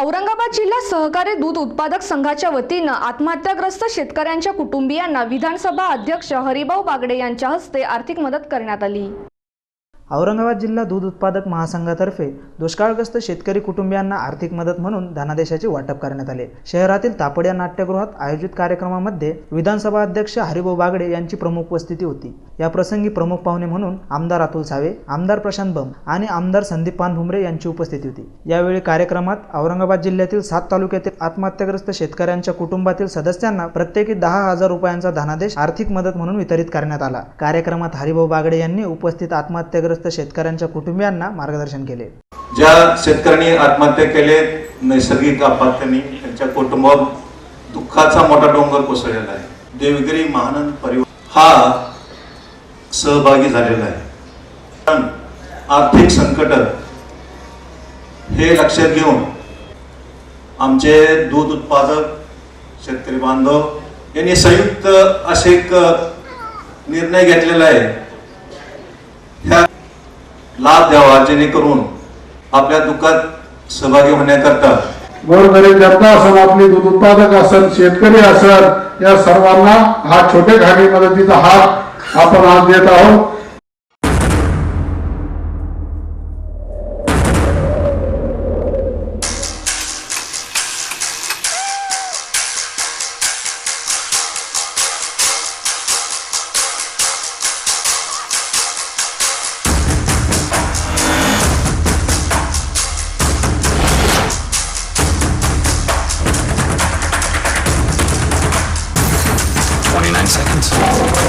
औरंगाबाद जिल्हा सहकारी दूध उत्पादक संघाच्या वतीनं आत्महत्याग्रस्त शेतकऱ्यांच्या कुटुंबियांना विधानसभा अध्यक्ष हरिभाऊ बागडे यांच्या हस्ते आर्थिक मदत करण्यात आली. औरंगाबाद जिल्हा दूध उत्पादक महासंघातर्फे दुष्काळग्रस्त शेतकरी कुटुंबियांना आर्थिक मदत म्हणून धनादेशाचे वाटप करण्यात आले. शहरातील तापड या नाट्यगृहात आयोजित कार्यक्रमामध्ये विधानसभा अध्यक्ष हरिभाऊ बागडे यांची प्रमुख उपस्थिती होती. या प्रसंगी प्रमुख पाहुणे म्हणून आमदार अतुल सावे आमदार प्रशांत बम आणि आमदार संदीप पानभुमरे यांची उपस्थिती होती. यावेळी कार्यक्रमात औरंगाबाद जिल्ह्यातील सात तालुक्यातील आत्महत्याग्रस्त शेतकऱ्यांच्या कुटुंबातील सदस्यांना प्रत्येकी दहा हजार रुपयांचा धनादेश आर्थिक मदत म्हणून वितरित करण्यात आला. कार्यक्रमात हरिभाऊ बागडे यांनी उपस्थित आत्महत्याग्रस्त शेतकऱ्यांच्या कुटुंबियांना मार्गदर्शन केले. ज्या शेतकऱ्यांनी आत्महत्या केले नैसर्गिक आपत्त्यांनी त्यांच्या कुटुंबावर दुःखाचा मोठा डोंगर कोसळलेला आहे. देवगिरी महानंद परिवार हा सहभागी झालेला आहे. पण आर्थिक संकट हे लक्षात घेऊन आमचे दूध उत्पादक शेतकरी बांधव यांनी संयुक्त असे एक निर्णय घेतलेला आहे. लाभ द्यावा जेणेकरून आपल्या दुःखात सहभागी होण्याकरता. गोरगरीब जनता असेल आपली दूध उत्पादक असेल शेतकरी असेल या सर्वांना हा छोटे घाटी मदतीचा हात आपण आज देत आहोत. 29 seconds.